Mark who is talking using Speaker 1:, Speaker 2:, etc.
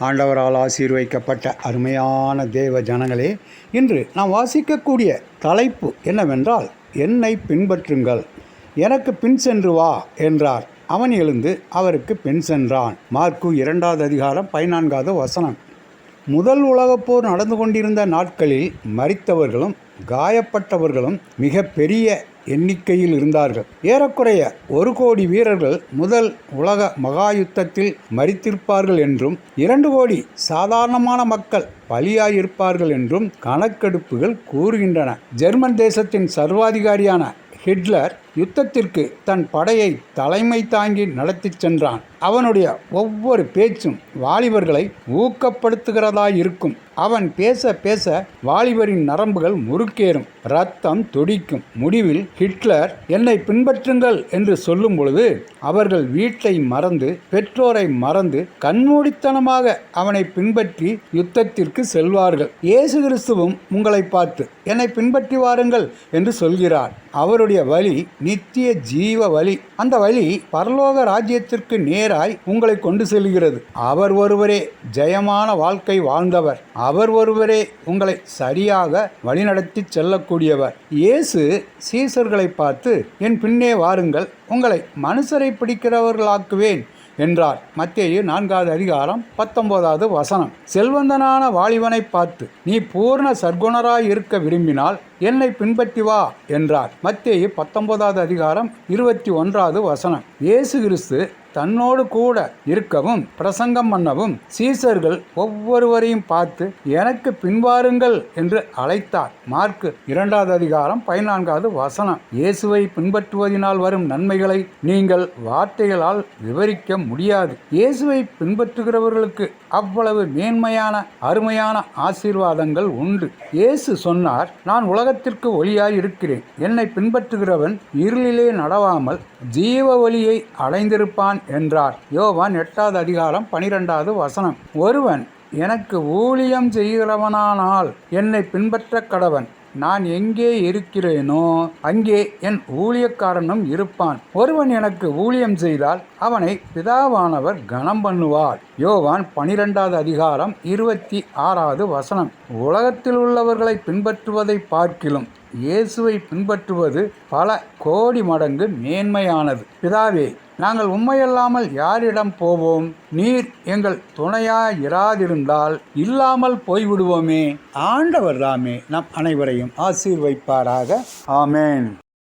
Speaker 1: ஆண்டவரால் ஆசீர்வைக்கப்பட்ட அருமையான தேவ ஜனங்களே இன்று நாம் வாசிக்கக்கூடிய தலைப்பு என்னவென்றால் என்னை பின்பற்றுங்கள். எனக்கு பின் சென்று வா என்றார். அவன் எழுந்து அவருக்கு பின் சென்றான். மார்க்கு இரண்டாவது அதிகாரம் பதினான்காவது வசனம். முதல் உலகப்போர் நடந்து கொண்டிருந்த நாட்களில் மறித்தவர்களும் காயப்பட்டவர்களும் மிக பெரிய எண்ணிக்கையில் இருந்தார்கள். ஏறக்குறைய ஒரு கோடி வீரர்கள் முதல் உலக மகா யுத்தத்தில் என்றும் இரண்டு கோடி சாதாரணமான மக்கள் பலியாயிருப்பார்கள் என்றும் கணக்கெடுப்புகள் கூறுகின்றன. ஜெர்மன் தேசத்தின் சர்வாதிகாரியான ஹிட்லர் யுத்தத்திற்கு தன் படையை தலைமை தாங்கி நடத்திச் சென்றான். அவனுடைய ஒவ்வொரு பேச்சும் வாலிபர்களை ஊக்கப்படுத்துகிறதாயிருக்கும். அவன் பேச பேச வாலிபரின் நரம்புகள் முறுக்கேறும் ரத்தம் துடிக்கும். முடிவில் ஹிட்லர் என்னை பின்பற்றுங்கள் என்று சொல்லும் பொழுது அவர்கள் வீட்டை மறந்து பெற்றோரை மறந்து கண்மூடித்தனமாக அவனை பின்பற்றி யுத்தத்திற்கு செல்வார்கள். இயேசு கிறிஸ்துவும் உங்களை பார்த்து என்னை பின்பற்றி வாருங்கள் என்று சொல்கிறார். அவருடைய வழி நித்திய ஜீவ வழி. அந்த வழி பரலோக ராஜ்யத்திற்கு நேராய் உங்களை கொண்டு செல்கிறது. அவர் ஒருவரே ஜெயமான வாழ்க்கை வாழ்ந்தவர். அவர் ஒருவரே உங்களை சரியாக வழிநடத்தி செல்லக்கூடியவர். இயேசு சீசர்களை பார்த்து என் பின்னே வாருங்கள். உங்களை மனுஷரை பிடிக்கிறவர்களாக்குவேன். என்றார். மத்தேயு நான்காவது அதிகாரம் பத்தொன்பதாவது வசனம். செல்வந்தனான வாலிபனை பார்த்து நீ பூர்ண சர்க்குணராய் இருக்க விரும்பினால் என்னை பின்பற்றி வா என்றார். மத்தேயு பத்தொன்பதாவது அதிகாரம் இருபத்தி ஒன்றாவது வசனம். இயேசு கிறிஸ்து தன்னோடு கூட இருக்கவும் பிரசங்கம் பண்ணவும் சீசர்கள் ஒவ்வொருவரையும் பார்த்து எனக்கு பின்வாருங்கள் என்று அழைத்தார். மார்க்கு இரண்டாவது அதிகாரம் பதினான்காவது வசனம். இயேசுவை பின்பற்றுவதனால் வரும் நன்மைகளை நீங்கள் வார்த்தைகளால் விவரிக்க முடியாது. இயேசுவை பின்பற்றுகிறவர்களுக்கு அவ்வளவு மேன்மையான அருமையான ஆசீர்வாதங்கள் உண்டு. இயேசு சொன்னார் நான் உலகத்திற்கு ஒளியாய் இருக்கிறேன். என்னை பின்பற்றுகிறவன் இருளிலே நடவாமல் ஜீவ ஒளியை அடைந்திருப்பான் என்றார். யோவான் எட்டாவது அதிகாரம் பனிரெண்டாவது வசனம். ஒருவன் எனக்கு ஊழியம் செய்கிறவனானால் என்னை பின்பற்ற கடவன். நான் எங்கே இருக்கிறேனோ அங்கே என் ஊழியக்காரனும் இருப்பான். ஒருவன் எனக்கு ஊழியம் செய்தால் அவனை பிதாவானவர் கனம் பண்ணுவார். யோவான் பனிரெண்டாவது அதிகாரம் இருபத்தி ஆறாவது வசனம். உலகத்தில் உள்ளவர்களை பின்பற்றுவதை பார்க்கிலும் இயேசுவை பின்பற்றுவது பல கோடி மடங்கு மேன்மையானது. பிதாவே நாங்கள் உண்மையல்லாமல் யாரிடம் போவோம்? நீர் எங்கள் துணையாய் இராதிருந்தால் இல்லாமல் போய்விடுவோமே. ஆண்டவர் தாமே நம் அனைவரையும் ஆசீர்வைப்பாராக. ஆமேன்.